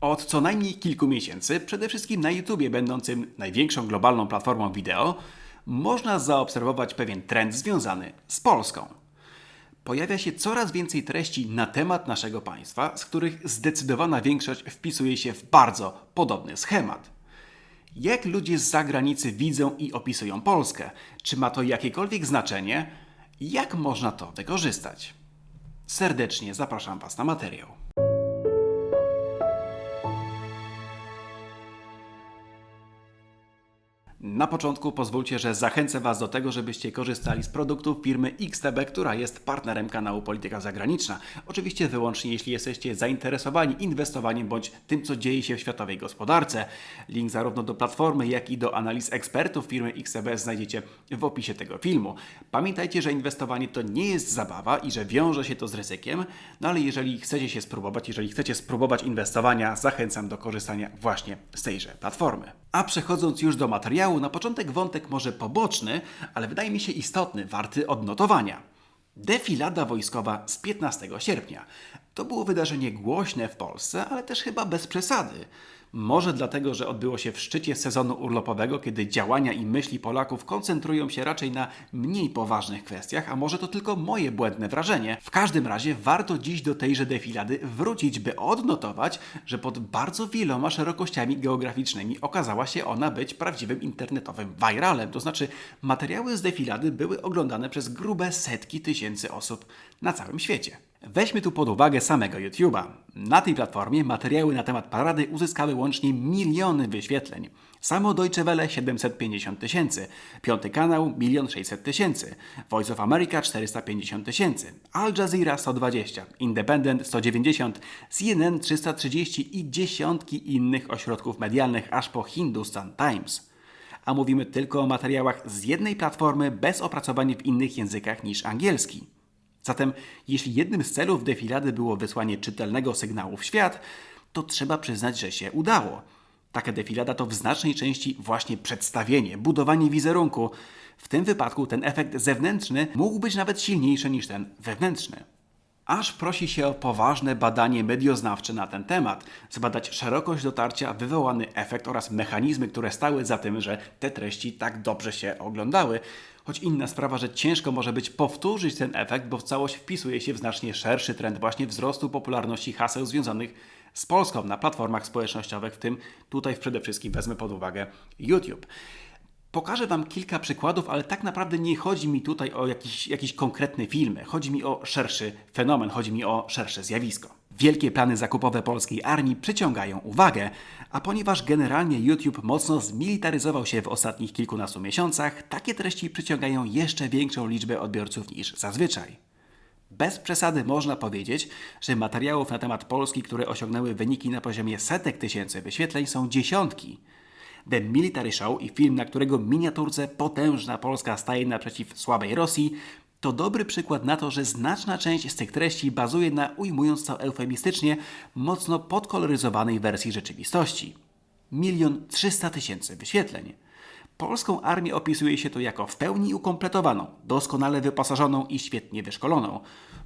Od co najmniej kilku miesięcy, przede wszystkim na YouTubie, będącym największą globalną platformą wideo, można zaobserwować pewien trend związany z Polską. Pojawia się coraz więcej treści na temat naszego państwa, z których zdecydowana większość wpisuje się w bardzo podobny schemat. Jak ludzie z zagranicy widzą i opisują Polskę? Czy ma to jakiekolwiek znaczenie? Jak można to wykorzystać? Serdecznie zapraszam Was na materiał. Na początku pozwólcie, że zachęcę Was do tego, żebyście korzystali z produktów firmy XTB, która jest partnerem kanału Polityka Zagraniczna. Oczywiście wyłącznie jeśli jesteście zainteresowani inwestowaniem bądź tym, co dzieje się w światowej gospodarce. Link zarówno do platformy, jak i do analiz ekspertów firmy XTB znajdziecie w opisie tego filmu. Pamiętajcie, że inwestowanie to nie jest zabawa i że wiąże się to z ryzykiem, no ale jeżeli chcecie się spróbować, jeżeli chcecie spróbować inwestowania, zachęcam do korzystania właśnie z tejże platformy. A przechodząc już do materiału, na początek wątek może poboczny, ale wydaje mi się istotny, warty odnotowania. Defilada wojskowa z 15 sierpnia. To było wydarzenie głośne w Polsce, ale też chyba bez przesady. Może dlatego, że odbyło się w szczycie sezonu urlopowego, kiedy działania i myśli Polaków koncentrują się raczej na mniej poważnych kwestiach, a może to tylko moje błędne wrażenie. W każdym razie warto dziś do tejże defilady wrócić, by odnotować, że pod bardzo wieloma szerokościami geograficznymi okazała się ona być prawdziwym internetowym viralem. To znaczy, materiały z defilady były oglądane przez grube setki tysięcy osób na całym świecie. Weźmy tu pod uwagę samego YouTube'a. Na tej platformie materiały na temat parady uzyskały łącznie miliony wyświetleń. Samo Deutsche Welle 750 tysięcy, Piąty Kanał 1 600 tysięcy, Voice of America 450 tysięcy, Al Jazeera 120, Independent 190, CNN 330 i dziesiątki innych ośrodków medialnych aż po Hindustan Times. A mówimy tylko o materiałach z jednej platformy bez opracowania w innych językach niż angielski. Zatem, jeśli jednym z celów defilady było wysłanie czytelnego sygnału w świat, to trzeba przyznać, że się udało. Taka defilada to w znacznej części właśnie przedstawienie, budowanie wizerunku. W tym wypadku ten efekt zewnętrzny mógł być nawet silniejszy niż ten wewnętrzny. Aż prosi się o poważne badanie medioznawcze na ten temat, zbadać szerokość dotarcia, wywołany efekt oraz mechanizmy, które stały za tym, że te treści tak dobrze się oglądały. Choć inna sprawa, że ciężko może być powtórzyć ten efekt, bo w całość wpisuje się w znacznie szerszy trend właśnie wzrostu popularności haseł związanych z Polską na platformach społecznościowych, w tym tutaj przede wszystkim wezmę pod uwagę YouTube. Pokażę Wam kilka przykładów, ale tak naprawdę nie chodzi mi tutaj o jakiś, jakieś konkretne filmy. Chodzi mi o szerszy fenomen, chodzi mi o szersze zjawisko. Wielkie plany zakupowe polskiej armii przyciągają uwagę, a ponieważ generalnie YouTube mocno zmilitaryzował się w ostatnich kilkunastu miesiącach, takie treści przyciągają jeszcze większą liczbę odbiorców niż zazwyczaj. Bez przesady można powiedzieć, że materiałów na temat Polski, które osiągnęły wyniki na poziomie setek tysięcy wyświetleń, są dziesiątki. The Military Show i film, na którego miniaturce potężna Polska staje naprzeciw słabej Rosji, to dobry przykład na to, że znaczna część z tych treści bazuje na, ujmując to eufemistycznie, mocno podkoloryzowanej wersji rzeczywistości. Milion trzysta tysięcy wyświetleń. Polską armię opisuje się to jako w pełni ukompletowaną, doskonale wyposażoną i świetnie wyszkoloną,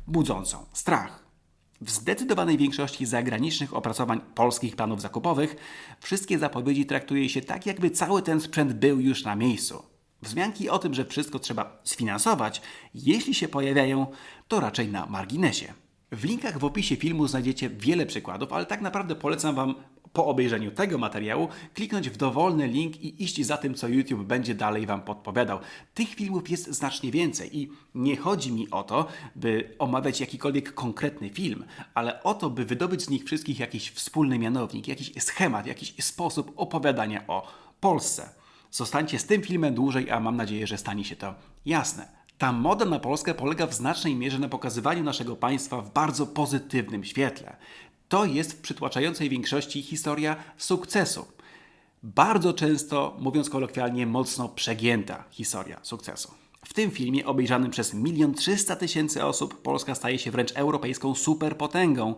budzącą strach. W zdecydowanej większości zagranicznych opracowań polskich planów zakupowych wszystkie zapowiedzi traktuje się tak, jakby cały ten sprzęt był już na miejscu. Wzmianki o tym, że wszystko trzeba sfinansować, jeśli się pojawiają, to raczej na marginesie. W linkach w opisie filmu znajdziecie wiele przykładów, ale tak naprawdę polecam Wam po obejrzeniu tego materiału kliknąć w dowolny link i iść za tym, co YouTube będzie dalej Wam podpowiadał. Tych filmów jest znacznie więcej i nie chodzi mi o to, by omawiać jakikolwiek konkretny film, ale o to, by wydobyć z nich wszystkich jakiś wspólny mianownik, jakiś schemat, jakiś sposób opowiadania o Polsce. Zostańcie z tym filmem dłużej, a mam nadzieję, że stanie się to jasne. Ta moda na Polskę polega w znacznej mierze na pokazywaniu naszego państwa w bardzo pozytywnym świetle. To jest w przytłaczającej większości historia sukcesu. Bardzo często, mówiąc kolokwialnie, mocno przegięta historia sukcesu. W tym filmie, obejrzanym przez 1 300 tysięcy osób, Polska staje się wręcz europejską superpotęgą.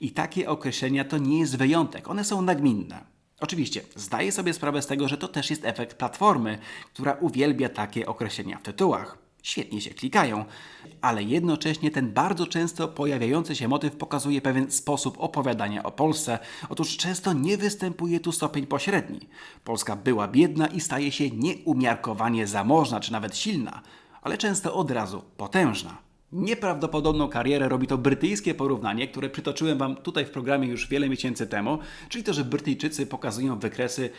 I takie określenia to nie jest wyjątek, one są nagminne. Oczywiście, zdaję sobie sprawę z tego, że to też jest efekt platformy, która uwielbia takie określenia w tytułach. świetnie się klikają, ale jednocześnie ten bardzo często pojawiający się motyw pokazuje pewien sposób opowiadania o Polsce. Otóż często nie występuje tu stopień pośredni. Polska była biedna i staje się nieumiarkowanie zamożna czy nawet silna, ale często od razu potężna. Nieprawdopodobną karierę robi to brytyjskie porównanie, które przytoczyłem Wam tutaj w programie już wiele miesięcy temu, czyli to, że Brytyjczycy pokazują wykresy,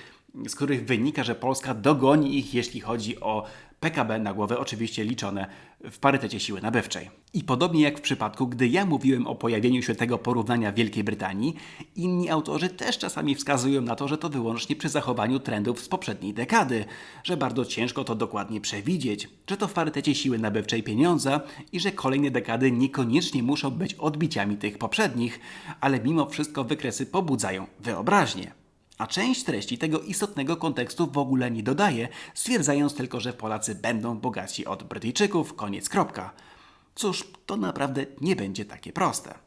z których wynika, że Polska dogoni ich, jeśli chodzi o PKB na głowę, oczywiście liczone w parytecie siły nabywczej. I podobnie jak w przypadku, gdy ja mówiłem o pojawieniu się tego porównania Wielkiej Brytanii, inni autorzy też czasami wskazują na to, że to wyłącznie przy zachowaniu trendów z poprzedniej dekady, że bardzo ciężko to dokładnie przewidzieć, że to w parytecie siły nabywczej pieniądza i że kolejne dekady niekoniecznie muszą być odbiciami tych poprzednich, ale mimo wszystko wykresy pobudzają wyobraźnię. A część treści tego istotnego kontekstu w ogóle nie dodaje, stwierdzając tylko, że Polacy będą bogaci od Brytyjczyków, koniec kropka. Cóż, to naprawdę nie będzie takie proste.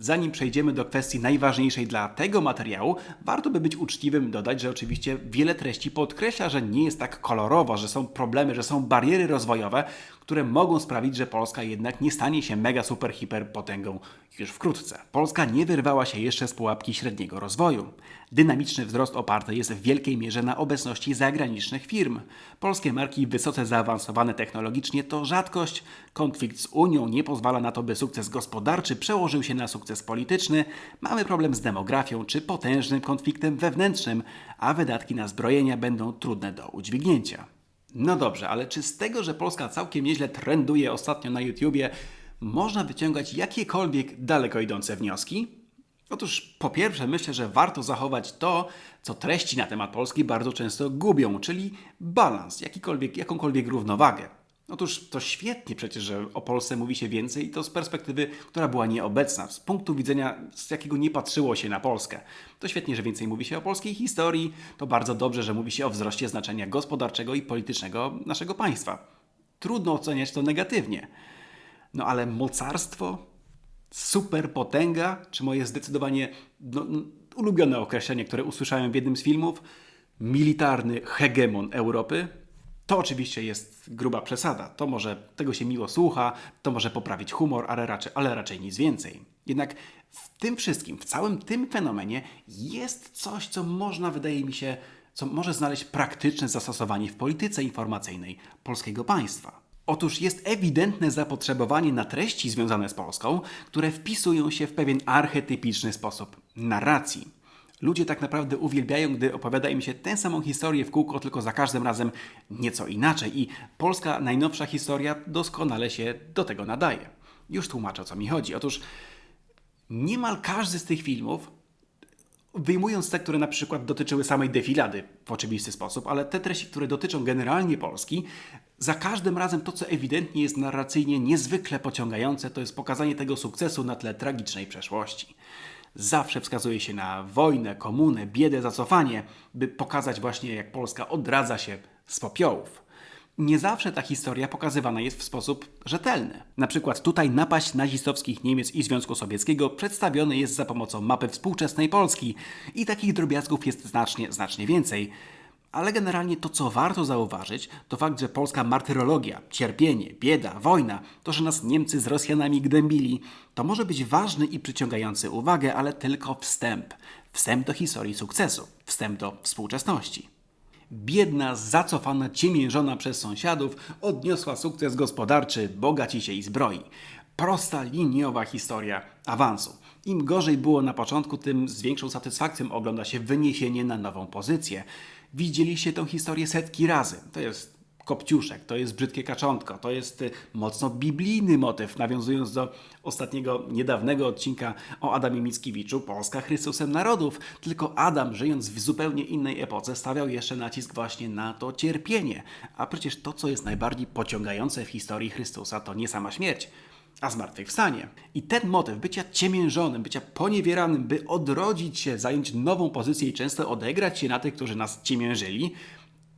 Zanim przejdziemy do kwestii najważniejszej dla tego materiału, warto by być uczciwym dodać, że oczywiście wiele treści podkreśla, że nie jest tak kolorowo, że są problemy, że są bariery rozwojowe, które mogą sprawić, że Polska jednak nie stanie się mega super hiper potęgą już wkrótce. Polska nie wyrwała się jeszcze z pułapki średniego rozwoju. Dynamiczny wzrost oparty jest w wielkiej mierze na obecności zagranicznych firm. Polskie marki wysoce zaawansowane technologicznie to rzadkość. Konflikt z Unią nie pozwala na to, by sukces gospodarczy przełożył się na sukces polityczny. Mamy problem z demografią czy potężnym konfliktem wewnętrznym, a wydatki na zbrojenia będą trudne do udźwignięcia. No dobrze, ale czy z tego, że Polska całkiem nieźle trenduje ostatnio na YouTubie, można wyciągać jakiekolwiek daleko idące wnioski? Otóż po pierwsze myślę, że warto zachować to, co treści na temat Polski bardzo często gubią, czyli balans, jakikolwiek, jakąkolwiek równowagę. Otóż to świetnie przecież, że o Polsce mówi się więcej i to z perspektywy, która była nieobecna, z punktu widzenia, z jakiego nie patrzyło się na Polskę. To świetnie, że więcej mówi się o polskiej historii, to bardzo dobrze, że mówi się o wzroście znaczenia gospodarczego i politycznego naszego państwa. Trudno oceniać to negatywnie. No ale mocarstwo, superpotęga, czy moje zdecydowanie no, ulubione określenie, które usłyszałem w jednym z filmów, militarny hegemon Europy, to oczywiście jest gruba przesada. To może, tego się miło słucha, to może poprawić humor, ale raczej, ale raczej nic więcej. Jednak w tym wszystkim, w całym tym fenomenie jest coś, co można, wydaje mi się, co może znaleźć praktyczne zastosowanie w polityce informacyjnej polskiego państwa. Otóż jest ewidentne zapotrzebowanie na treści związane z Polską, które wpisują się w pewien archetypiczny sposób narracji. Ludzie tak naprawdę uwielbiają, gdy opowiada im się tę samą historię w kółko, tylko za każdym razem nieco inaczej. I polska najnowsza historia doskonale się do tego nadaje. Już tłumaczę o co mi chodzi. Otóż niemal każdy z tych filmów, wyjmując te, które na przykład dotyczyły samej defilady w oczywisty sposób, ale te treści, które dotyczą generalnie Polski, za każdym razem to, co ewidentnie jest narracyjnie niezwykle pociągające, to jest pokazanie tego sukcesu na tle tragicznej przeszłości zawsze wskazuje się na wojnę, komunę, biedę, zacofanie, by pokazać właśnie, jak Polska odradza się z popiołów. Nie zawsze ta historia pokazywana jest w sposób rzetelny. Na przykład tutaj napaść nazistowskich Niemiec i Związku Sowieckiego przedstawiony jest za pomocą mapy współczesnej Polski i takich drobiazgów jest znacznie, znacznie więcej. Ale generalnie to, co warto zauważyć, to fakt, że polska martyrologia, cierpienie, bieda, wojna, to, że nas Niemcy z Rosjanami gnębili, to może być ważny i przyciągający uwagę, ale tylko wstęp. Wstęp do historii sukcesu, wstęp do współczesności. Biedna, zacofana, ciemiężona przez sąsiadów odniosła sukces gospodarczy, bogaci się i zbroi. Prosta, liniowa historia awansu. Im gorzej było na początku, tym z większą satysfakcją ogląda się wyniesienie na nową pozycję. Widzieliście tę historię setki razy. To jest Kopciuszek, to jest Brzydkie Kaczątko, to jest y, mocno biblijny motyw, nawiązując do ostatniego, niedawnego odcinka o Adamie Mickiewiczu, Polska Chrystusem Narodów. Tylko Adam, żyjąc w zupełnie innej epoce, stawiał jeszcze nacisk właśnie na to cierpienie. A przecież to, co jest najbardziej pociągające w historii Chrystusa, to nie sama śmierć, a zmartwychwstanie. I ten motyw bycia ciemiężonym, bycia poniewieranym, by odrodzić się, zająć nową pozycję i często odegrać się na tych, którzy nas ciemiężyli,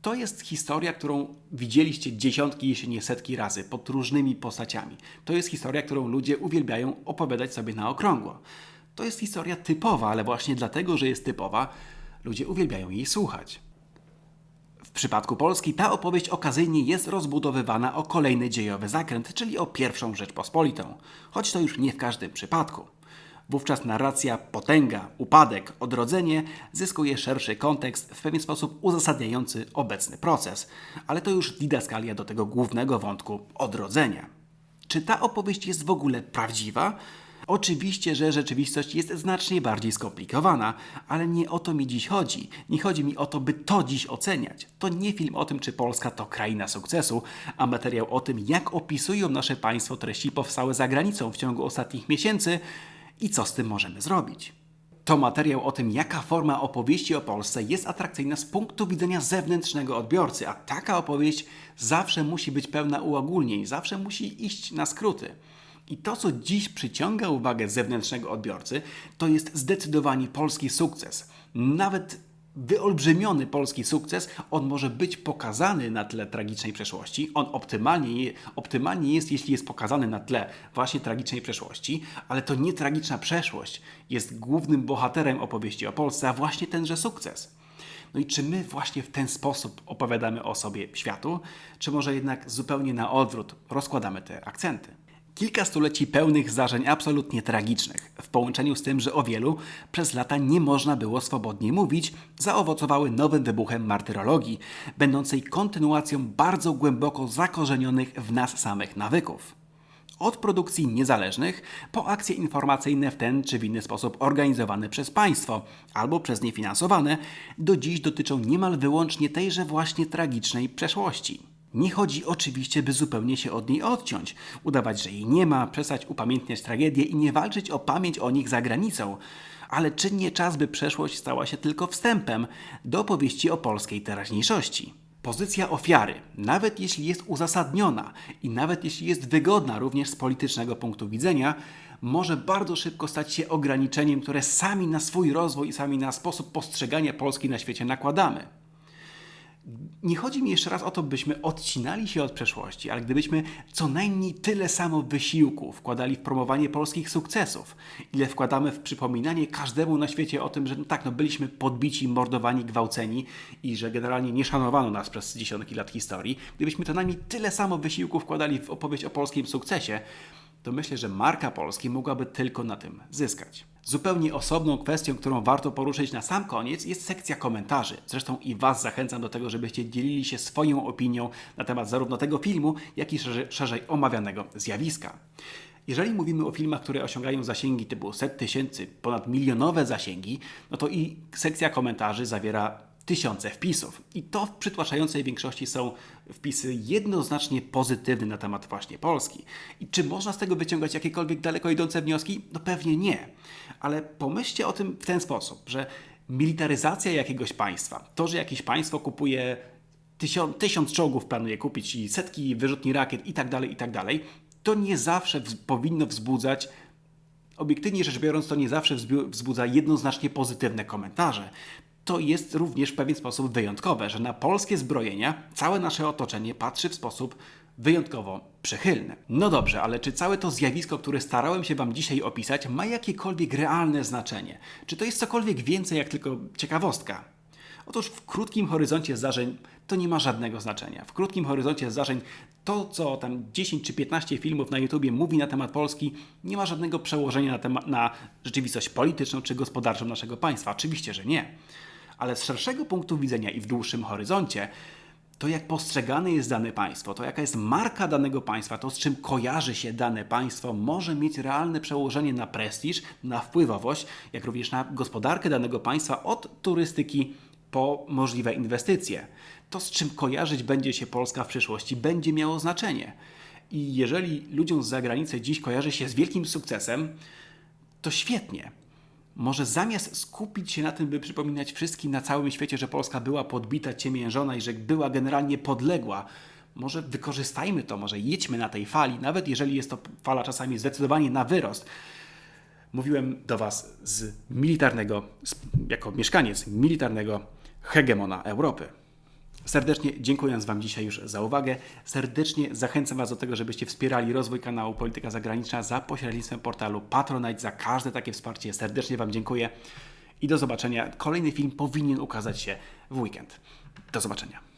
to jest historia, którą widzieliście dziesiątki, jeśli nie setki razy, pod różnymi postaciami. To jest historia, którą ludzie uwielbiają opowiadać sobie na okrągło. To jest historia typowa, ale właśnie dlatego, że jest typowa, ludzie uwielbiają jej słuchać przypadku Polski ta opowieść okazyjnie jest rozbudowywana o kolejny dziejowy zakręt, czyli o pierwszą Rzeczpospolitą, choć to już nie w każdym przypadku. Wówczas narracja potęga, upadek, odrodzenie zyskuje szerszy kontekst, w pewien sposób uzasadniający obecny proces, ale to już didaskalia do tego głównego wątku odrodzenia. Czy ta opowieść jest w ogóle prawdziwa? Oczywiście, że rzeczywistość jest znacznie bardziej skomplikowana, ale nie o to mi dziś chodzi. Nie chodzi mi o to, by to dziś oceniać. To nie film o tym, czy Polska to kraina sukcesu, a materiał o tym, jak opisują nasze państwo treści powstałe za granicą w ciągu ostatnich miesięcy i co z tym możemy zrobić. To materiał o tym, jaka forma opowieści o Polsce jest atrakcyjna z punktu widzenia zewnętrznego odbiorcy, a taka opowieść zawsze musi być pełna uogólnień, zawsze musi iść na skróty. I to, co dziś przyciąga uwagę zewnętrznego odbiorcy, to jest zdecydowanie polski sukces. Nawet wyolbrzymiony polski sukces, on może być pokazany na tle tragicznej przeszłości. On optymalnie, optymalnie jest, jeśli jest pokazany na tle właśnie tragicznej przeszłości, ale to nie tragiczna przeszłość jest głównym bohaterem opowieści o Polsce, a właśnie tenże sukces. No i czy my właśnie w ten sposób opowiadamy o sobie światu, czy może jednak zupełnie na odwrót rozkładamy te akcenty? Kilka stuleci pełnych zdarzeń absolutnie tragicznych, w połączeniu z tym, że o wielu przez lata nie można było swobodnie mówić, zaowocowały nowym wybuchem martyrologii, będącej kontynuacją bardzo głęboko zakorzenionych w nas samych nawyków. Od produkcji niezależnych po akcje informacyjne w ten czy w inny sposób organizowane przez państwo albo przez nie finansowane, do dziś dotyczą niemal wyłącznie tejże właśnie tragicznej przeszłości. Nie chodzi oczywiście, by zupełnie się od niej odciąć, udawać, że jej nie ma, przestać upamiętniać tragedię i nie walczyć o pamięć o nich za granicą. Ale czy nie czas, by przeszłość stała się tylko wstępem do opowieści o polskiej teraźniejszości? Pozycja ofiary, nawet jeśli jest uzasadniona i nawet jeśli jest wygodna również z politycznego punktu widzenia, może bardzo szybko stać się ograniczeniem, które sami na swój rozwój i sami na sposób postrzegania Polski na świecie nakładamy. Nie chodzi mi jeszcze raz o to, byśmy odcinali się od przeszłości, ale gdybyśmy co najmniej tyle samo wysiłku wkładali w promowanie polskich sukcesów, ile wkładamy w przypominanie każdemu na świecie o tym, że no tak, no byliśmy podbici, mordowani, gwałceni i że generalnie nie szanowano nas przez dziesiątki lat historii, gdybyśmy co najmniej tyle samo wysiłku wkładali w opowieść o polskim sukcesie, to myślę, że marka Polski mogłaby tylko na tym zyskać. Zupełnie osobną kwestią, którą warto poruszyć na sam koniec, jest sekcja komentarzy. Zresztą i Was zachęcam do tego, żebyście dzielili się swoją opinią na temat zarówno tego filmu, jak i szerzej, szerzej omawianego zjawiska. Jeżeli mówimy o filmach, które osiągają zasięgi typu set tysięcy, ponad milionowe zasięgi, no to i sekcja komentarzy zawiera tysiące wpisów. I to w przytłaczającej większości są wpisy jednoznacznie pozytywne na temat właśnie Polski. I czy można z tego wyciągać jakiekolwiek daleko idące wnioski? No pewnie nie. Ale pomyślcie o tym w ten sposób, że militaryzacja jakiegoś państwa, to, że jakieś państwo kupuje tysiąc, tysiąc czołgów, planuje kupić i setki wyrzutni rakiet i tak dalej, i tak dalej, to nie zawsze powinno wzbudzać obiektywnie rzecz biorąc, to nie zawsze wzbudza jednoznacznie pozytywne komentarze to jest również w pewien sposób wyjątkowe, że na polskie zbrojenia całe nasze otoczenie patrzy w sposób wyjątkowo przychylny. No dobrze, ale czy całe to zjawisko, które starałem się Wam dzisiaj opisać, ma jakiekolwiek realne znaczenie? Czy to jest cokolwiek więcej jak tylko ciekawostka? Otóż w krótkim horyzoncie zdarzeń to nie ma żadnego znaczenia. W krótkim horyzoncie zdarzeń to, co tam 10 czy 15 filmów na YouTubie mówi na temat Polski, nie ma żadnego przełożenia na, na rzeczywistość polityczną czy gospodarczą naszego państwa. Oczywiście, że nie ale z szerszego punktu widzenia i w dłuższym horyzoncie, to jak postrzegane jest dane państwo, to jaka jest marka danego państwa, to z czym kojarzy się dane państwo, może mieć realne przełożenie na prestiż, na wpływowość, jak również na gospodarkę danego państwa od turystyki po możliwe inwestycje. To, z czym kojarzyć będzie się Polska w przyszłości, będzie miało znaczenie. I jeżeli ludziom z zagranicy dziś kojarzy się z wielkim sukcesem, to świetnie może zamiast skupić się na tym, by przypominać wszystkim na całym świecie, że Polska była podbita, ciemiężona i że była generalnie podległa, może wykorzystajmy to, może jedźmy na tej fali, nawet jeżeli jest to fala czasami zdecydowanie na wyrost. Mówiłem do Was z militarnego, jako mieszkaniec militarnego hegemona Europy. Serdecznie dziękując Wam dzisiaj już za uwagę, serdecznie zachęcam Was do tego, żebyście wspierali rozwój kanału Polityka Zagraniczna za pośrednictwem portalu Patronite. Za każde takie wsparcie serdecznie Wam dziękuję i do zobaczenia. Kolejny film powinien ukazać się w weekend. Do zobaczenia.